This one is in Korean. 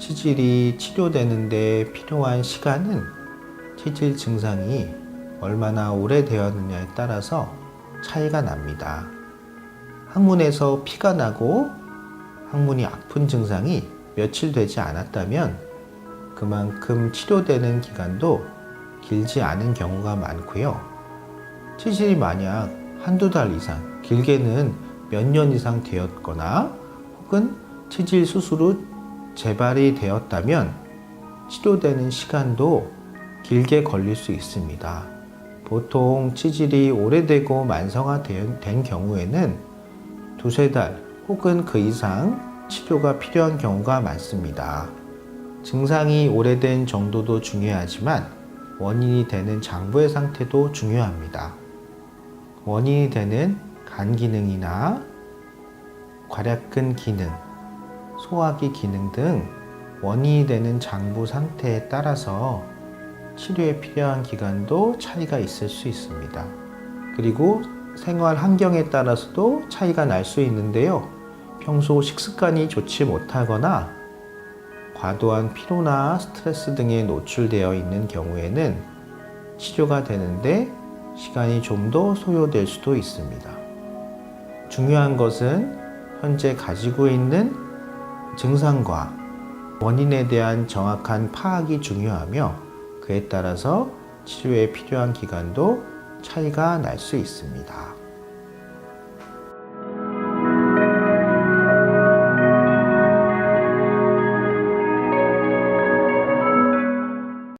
치질이 치료되는데 필요한 시간은 치질 증상이 얼마나 오래되었느냐에 따라서 차이가 납니다. 항문에서 피가 나고 항문이 아픈 증상이 며칠 되지 않았다면 그만큼 치료되는 기간도 길지 않은 경우가 많고요. 치질이 만약 한두 달 이상, 길게는 몇 년 이상 되었거나 혹은 치질 수술 후 재발이 되었다면 치료되는 시간도 길게 걸릴 수 있습니다. 보통 치질이 오래되고 만성화된 경우에는 두세 달 혹은 그 이상 치료가 필요한 경우가 많습니다. 증상이 오래된 정도도 중요하지만 원인이 되는 장부의 상태도 중요합니다. 원인이 되는 간 기능이나 괄약근 기능, 소화기 기능 등 원인이 되는 장부 상태에 따라서 치료에 필요한 기간도 차이가 있을 수 있습니다. 그리고 생활 환경에 따라서도 차이가 날 수 있는데요. 평소 식습관이 좋지 못하거나 과도한 피로나 스트레스 등에 노출되어 있는 경우에는 치료가 되는데 시간이 좀 더 소요될 수도 있습니다. 중요한 것은 현재 가지고 있는 증상과 원인에 대한 정확한 파악이 중요하며 그에 따라서 치료에 필요한 기간도 차이가 날 수 있습니다.